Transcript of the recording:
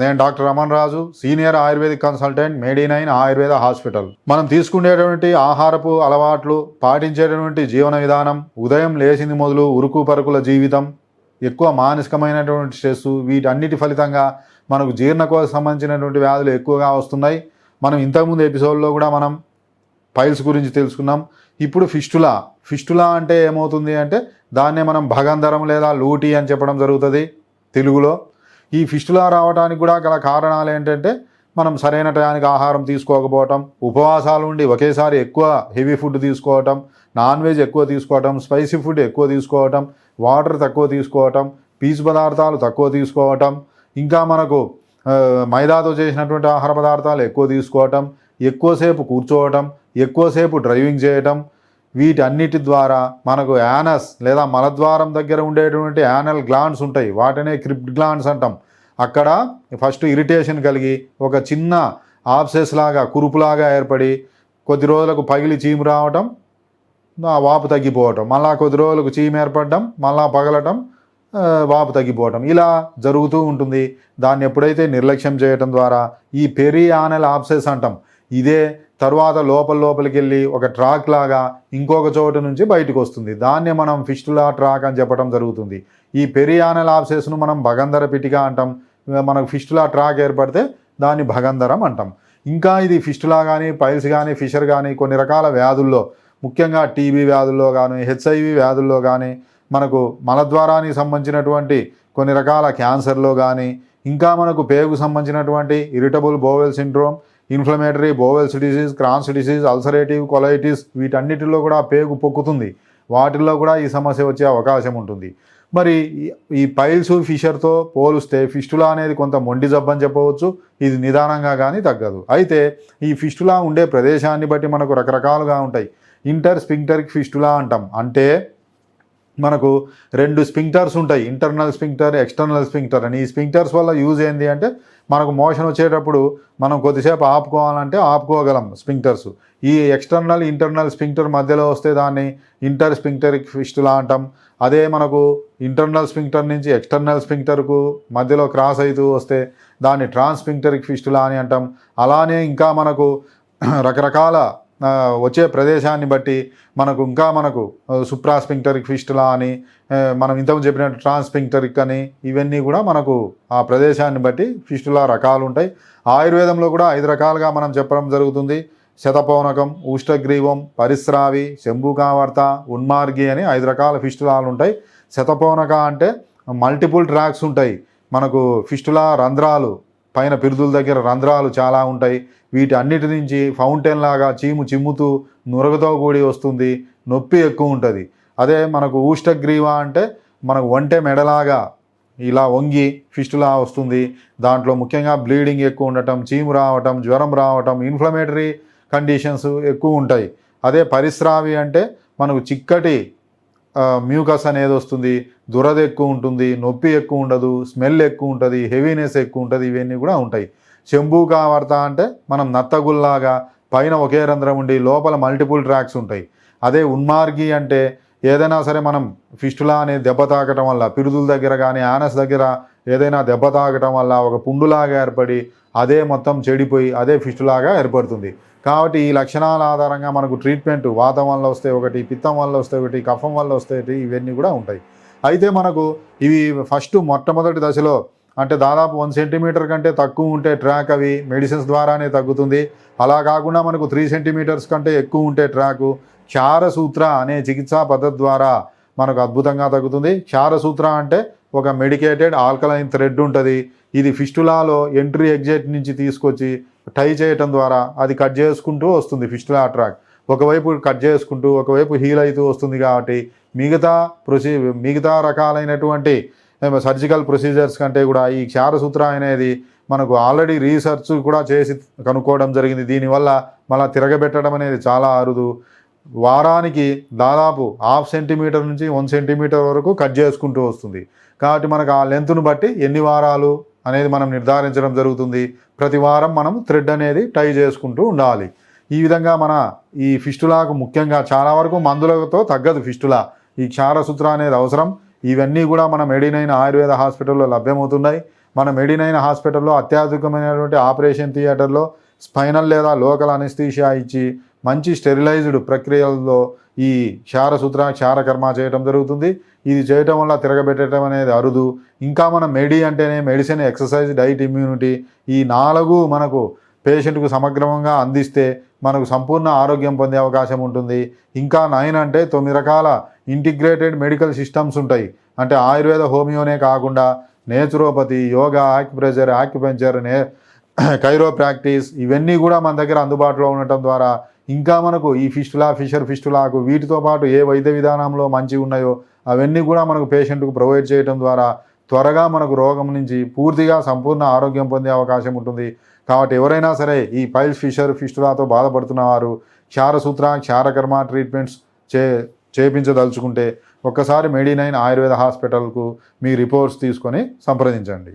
నేను doctor Raman Raju senior ayurvedic consultant medi nine Ayurveda hospital. మనం తీసుకునేటువంటి ఆహారపు అలవాట్లు పాటించేటటువంటి జీవన విధానం ఉదయం లేచింది మొదలు ఉరుకు పరుకుల జీవితం ఎక్కువ మానసికమైనటువంటి స్ట్రెస్ వీటన్నిటి ఫలితంగా మనకు జీర్ణకోశ సంబంధించినటువంటి వ్యాధులు ఎక్కువగా వస్తున్నాయి. మనం ఇంతకుముందు ఎపిసోడ్లో కూడా మనం పైల్స్ గురించి తెలుసుకున్నాం. ఇప్పుడు ఫిస్టులా. ఫిస్టులా అంటే ఏమవుతుంది అంటే దాన్నే మనం భగంధరం లేదా లూటీ అని చెప్పడం జరుగుతుంది తెలుగులో. ఈ ఫిస్టులా రావడానికి కూడా గల కారణాలు ఏంటంటే మనం సరైన టయానికి ఆహారం తీసుకోకపోవటం ఉపవాసాలు ఉండి ఒకేసారి ఎక్కువ హెవీ ఫుడ్ తీసుకోవటం నాన్ వెజ్ ఎక్కువ తీసుకోవటం స్పైసీ ఫుడ్ ఎక్కువ తీసుకోవటం వాటర్ తక్కువ తీసుకోవటం పీచు పదార్థాలు తక్కువ తీసుకోవటం ఇంకా మనకు మైదాతో చేసినటువంటి ఆహార పదార్థాలు ఎక్కువ తీసుకోవటం ఎక్కువసేపు కూర్చోవటం ఎక్కువసేపు డ్రైవింగ్ చేయటం వీటన్నిటి ద్వారా మనకు యానస్ లేదా మలద్వారం దగ్గర ఉండేటువంటి యానల్ గ్లాండ్స్ ఉంటాయి. వాటినే క్రిప్ట్ గ్లాండ్స్ అంటాం. అక్కడ ఫస్ట్ ఇరిటేషన్ కలిగి ఒక చిన్న ఆప్సెస్ లాగా కురుపులాగా ఏర్పడి కొద్ది రోజులకు పగిలి చీము రావటం ఆ వాపు తగ్గిపోవటం మళ్ళా కొద్ది రోజులకు చీము ఏర్పడటం మళ్ళా పగలటం వాపు తగ్గిపోవటం ఇలా జరుగుతూ ఉంటుంది. దాన్ని ఎప్పుడైతే నిర్లక్ష్యం చేయటం ద్వారా ఈ పెరి ఆనల్ ఆప్సెస్ అంటాం. ఇదే తర్వాత లోపల లోపలికి వెళ్ళి ఒక ట్రాక్ లాగా ఇంకొక చోటు నుంచి బయటకు వస్తుంది. దాన్ని మనం ఫిస్టులా ట్రాక్ అని చెప్పడం జరుగుతుంది. ఈ పెరియానల్ ఆబ్సెస్ను మనం భగంధర పిటిక అంటాం. మనకు ఫిస్టులా ట్రాక్ ఏర్పడితే దాన్ని భగంధరం అంటాం. ఇంకా ఇది ఫిస్టులా కానీ పైల్స్ కానీ ఫిషర్ కానీ కొన్ని రకాల వ్యాధుల్లో ముఖ్యంగా టీబీ వ్యాధుల్లో కానీ హెచ్ఐవి వ్యాధుల్లో కానీ మనకు మలద్వారానికి సంబంధించినటువంటి కొన్ని రకాల క్యాన్సర్లో కానీ ఇంకా మనకు పేగుకు సంబంధించినటువంటి irritable bowel syndrome inflammatory bowels disease Crohn's disease ulcerative colitis వీటన్నిటిలో కూడా పేగు పొక్కుతుంది. వాటిల్లో కూడా ఈ సమస్య వచ్చే అవకాశం ఉంటుంది. మరి ఈ- ఈ పైల్స్ ఫిషర్తో పోలిస్తే ఫిస్టులా అనేది కొంత మొండి జబ్బు అని చెప్పవచ్చు. ఇది నిదానంగా కానీ తగ్గదు. అయితే ఈ ఫిస్టులా ఉండే ప్రదేశాన్ని బట్టి మనకు రకరకాలుగా ఉంటాయి. ఇంటర్ స్పింక్టర్కి ఫిస్టులా అంటాం. అంటే మనకు రెండు స్పింక్టర్స్ ఉంటాయి. Internal sphincter external sphincter. అని ఈ స్పింక్టర్స్ వల్ల యూజ్ ఏంది అంటే మనకు మోషన్ వచ్చేటప్పుడు మనం కొద్దిసేపు ఆపుకోవాలంటే ఆపుకోగలం స్పింక్టర్స్. ఈ ఎక్స్టర్నల్ ఇంటర్నల్ స్పింక్టర్ మధ్యలో వస్తే దాన్ని ఇంటర్ స్పింక్టరిక్ ఫిస్టులా అంటాం. అదే మనకు ఇంటర్నల్ స్పింక్టర్ నుంచి ఎక్స్టర్నల్ స్పింక్టర్కు మధ్యలో క్రాస్ అవుతూ వస్తే దాన్ని ట్రాన్స్ స్పింక్టరిక్ ఫిస్టులా అని అంటాం. అలానే ఇంకా మనకు రకరకాల వచ్చే ప్రదేశాన్ని బట్టి మనకు ఇంకా మనకు సుప్రాస్పింక్టరిక్ ఫిస్టులా అని మనం ఇంతకు చెప్పినట్టు ట్రాన్స్పింక్టరిక్ అని ఇవన్నీ కూడా మనకు ఆ ప్రదేశాన్ని బట్టి ఫిస్టులా రకాలు ఉంటాయి ఆయుర్వేదంలో కూడా ఐదు రకాలుగా మనం చెప్పడం జరుగుతుంది. శతపౌనకం ఊష్టగ్రీవం పరిస్రావి శంభుకావర్త ఉన్మార్గి అని ఐదు రకాల ఫిస్టులాలు ఉంటాయి శతపౌనక అంటే మల్టిపుల్ ట్రాక్స్ ఉంటాయి. మనకు ఫిస్టులా రంధ్రాలు పైన పిరుదుల దగ్గర రంధ్రాలు చాలా ఉంటాయి. వీటి అన్నిటి నుంచి ఫౌంటైన్ లాగా చీము చిమ్ముతూ నురగతో కూడి వస్తుంది. నొప్పి ఎక్కువ ఉంటుంది. అదే మనకు ఊష్టగ్రీవ అంటే మనకు వంటే మెడలాగా ఇలా వంగి ఫిస్టులా వస్తుంది. దాంట్లో ముఖ్యంగా బ్లీడింగ్ ఎక్కువ ఉండటం చీము రావటం జ్వరం రావటం ఇన్ఫ్లమేటరీ కండిషన్స్ ఎక్కువ ఉంటాయి. అదే పరిస్రావి అంటే మనకు చిక్కటి మ్యూకస్ అనేది వస్తుంది దురద ఎక్కువ ఉంటుంది నొప్పి ఎక్కువ ఉండదు స్మెల్ ఎక్కువ ఉంటుంది హెవీనెస్ ఎక్కువ ఉంటుంది ఇవన్నీ కూడా ఉంటాయి. శంభూకావర్త అంటే మనం నత్తగుల్లాగా పైన ఒకే రంధ్రం ఉండి లోపల మల్టిపుల్ ట్రాక్స్ ఉంటాయి. అదే ఉన్మార్గి అంటే ఏదైనా సరే మనం ఫిస్టులా అనే దెబ్బ తాకటం వల్ల పిరుదుల దగ్గర కానీ ఆనస్ దగ్గర ఏదైనా దెబ్బ తాకటం వల్ల ఒక పుండులాగా ఏర్పడి అదే మొత్తం చెడిపోయి అదే ఫిస్టులాగా ఏర్పడుతుంది. కాబట్టి ఈ లక్షణాల ఆధారంగా మనకు ట్రీట్మెంట్ వాతం వల్ల వస్తే ఒకటి పిత్తం వల్ల వస్తే ఒకటి కఫం వల్ల వస్తే ఒకటి ఇవన్నీ కూడా ఉంటాయి. అయితే మనకు ఇవి ఫస్ట్ మొట్టమొదటి దశలో అంటే దాదాపు వన్ సెంటీమీటర్ కంటే తక్కువ ఉంటే ట్రాక్ అవి మెడిసిన్స్ ద్వారానే తగ్గుతుంది. అలా కాకుండా మనకు త్రీ సెంటీమీటర్స్ కంటే ఎక్కువ ఉంటే ట్రాకు క్షారసూత్ర అనే చికిత్సా పద్ధతి ద్వారా మనకు అద్భుతంగా తగ్గుతుంది. క్షారసూత్ర అంటే ఒక మెడికేటెడ్ ఆల్కలైన్ థ్రెడ్ ఉంటుంది. ఇది ఫిస్టులాలో ఎంట్రీ ఎగ్జిట్ నుంచి తీసుకొచ్చి టై చేయటం ద్వారా అది కట్ చేసుకుంటూ వస్తుంది ఫిస్టులా ట్రాక్ ఒకవైపు కట్ చేసుకుంటూ ఒకవైపు హీల్ అవుతూ వస్తుంది కాబట్టి మిగతా ప్రొసీ మిగతా రకాలైనటువంటి సర్జికల్ ప్రొసీజర్స్ కంటే కూడా ఈ క్షారసూత్ర అనేది మనకు ఆల్రెడీ రీసెర్చ్ కూడా చేసి కనుక్కోవడం జరిగింది. దీనివల్ల మళ్ళీ తిరగబెట్టడం అనేది చాలా అరుదు. వారానికి దాదాపు హాఫ్ సెంటీమీటర్ నుంచి వన్ సెంటీమీటర్ వరకు కట్ చేసుకుంటూ వస్తుంది. కాబట్టి మనకు ఆ లెంత్ను బట్టి ఎన్ని వారాలు అనేది మనం నిర్ధారించడం జరుగుతుంది. ప్రతి వారం మనం థ్రెడ్ అనేది టై చేసుకుంటూ ఉండాలి. ఈ విధంగా మన ఈ ఫిస్టులాకు ముఖ్యంగా చాలా వరకు మందులతో తగ్గదు ఫిస్టులా. ఈ క్షారసూత్ర అనేది అవసరం. ఇవన్నీ కూడా మన మెడినైన్ ఆయుర్వేద హాస్పిటల్లో లభ్యమవుతున్నాయి. మన మెడినైన్ హాస్పిటల్లో అత్యాధునికమైనటువంటి ఆపరేషన్ థియేటర్లో స్పైనల్ లేదా లోకల్ అనస్థీషియా ఇచ్చి మంచి స్టెరిలైజ్డ్ ప్రక్రియల్లో ఈ క్షారసూత్ర క్షారకర్మ చేయటం జరుగుతుంది. ఇది చేయటం వల్ల తిరగబెట్టడం అనేది అరుదు. ఇంకా మనం మెడి అంటేనే మెడిసిన్ ఎక్సర్సైజ్ డైట్ ఇమ్యూనిటీ ఈ నాలుగు మనకు పేషెంట్కు సమగ్రంగా అందిస్తే మనకు సంపూర్ణ ఆరోగ్యం పొందే అవకాశం ఉంటుంది. ఇంకా నైన్ అంటే తొమ్మిది రకాల ఇంటిగ్రేటెడ్ మెడికల్ సిస్టమ్స్ ఉంటాయి. అంటే ఆయుర్వేద హోమియోనే కాకుండా నేచురోపతి యోగా ఆక్యుప్రెజర్ ఆక్యుపెంచర్ నే కైరో ప్రాక్టీస్ ఇవన్నీ కూడా మన దగ్గర అందుబాటులో ఉండటం ద్వారా ఇంకా మనకు ఈ ఫిస్టులా ఫిషర్ ఫిస్టులాకు వీటితో పాటు ఏ వైద్య విధానంలో మంచి ఉన్నాయో అవన్నీ కూడా మనకు పేషెంట్కు ప్రొవైడ్ చేయడం ద్వారా త్వరగా మనకు రోగం నుంచి పూర్తిగా సంపూర్ణ ఆరోగ్యం పొందే అవకాశం ఉంటుంది. కాబట్టి ఎవరైనా సరే ఈ పైల్స్ ఫిషర్ ఫిస్టులాతో బాధపడుతున్న వారు క్షారసూత్ర క్షారకర్మ ట్రీట్మెంట్స్ చే చేపించదలుచుకుంటే ఒక్కసారి మెడినైన్ ఆయుర్వేద హాస్పిటల్కు మీ రిపోర్ట్స్ తీసుకొని సంప్రదించండి.